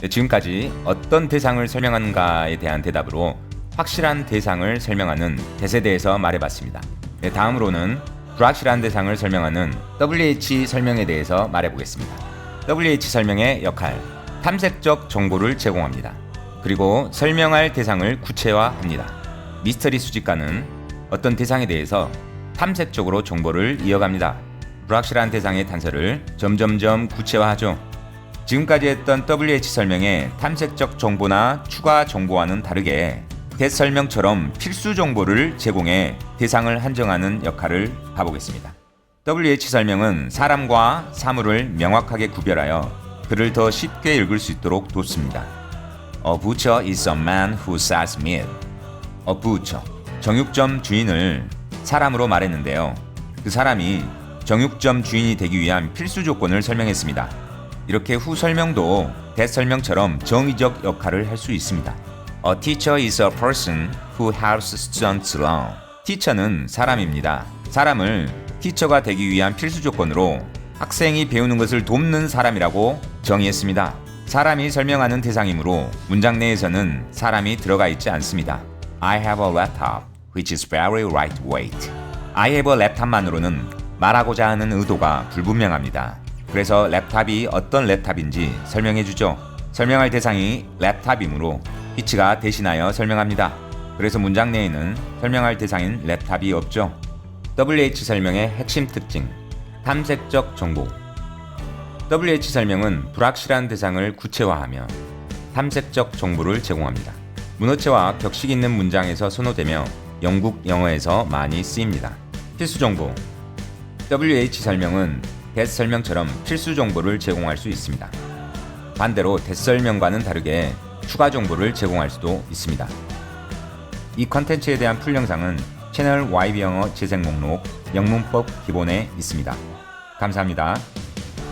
네, 지금까지 어떤 대상을 설명하는가에 대한 대답으로 확실한 대상을 설명하는 대세 대해서 말해봤습니다. 네, 다음으로는 불확실한 대상을 설명하는 WH 설명에 대해서 말해보겠습니다. WH 설명의 역할, 탐색적 정보를 제공합니다. 그리고 설명할 대상을 구체화합니다. 미스터리 수집가는 어떤 대상에 대해서 탐색적으로 정보를 이어갑니다. 불확실한 대상의 단서를 점점점 구체화하죠. 지금까지 했던 WH 설명의 탐색적 정보나 추가 정보와는 다르게 대 설명처럼 필수 정보를 제공해 대상을 한정하는 역할을 봐보겠습니다. WH 설명은 사람과 사물을 명확하게 구별하여 글을 더 쉽게 읽을 수 있도록 돕습니다. A butcher is a man who sells meat. A butcher, 정육점 주인을 사람으로 말했는데요. 그 사람이 정육점 주인이 되기 위한 필수 조건을 설명했습니다. 이렇게 후 설명도 대 설명처럼 정의적 역할을 할 수 있습니다. A teacher is a person who helps students learn. 티처는 사람입니다. 사람을 티처가 되기 위한 필수 조건으로 학생이 배우는 것을 돕는 사람이라고 정의했습니다. 사람이 설명하는 대상이므로 문장 내에서는 사람이 들어가 있지 않습니다. I have a laptop, which is very lightweight. I have a laptop만으로는 말하고자 하는 의도가 불분명합니다. 그래서 랩탑이 어떤 랩탑인지 설명해 주죠. 설명할 대상이 랩탑이므로 피치가 대신하여 설명합니다. 그래서 문장 내에는 설명할 대상인 랩탑이 없죠. WH 설명의 핵심 특징, 탐색적 정보. WH 설명은 불확실한 대상을 구체화하며 탐색적 정보를 제공합니다. 문어체와 격식 있는 문장에서 선호되며 영국 영어에서 많이 쓰입니다. 필수 정보. WH 설명은 대 설명처럼 필수 정보를 제공할 수 있습니다. 반대로 대 설명과는 다르게 추가 정보를 제공할 수도 있습니다. 이 컨텐츠에 대한 풀 영상은 채널 YB 영어 재생 목록 영문법 기본에 있습니다. 감사합니다.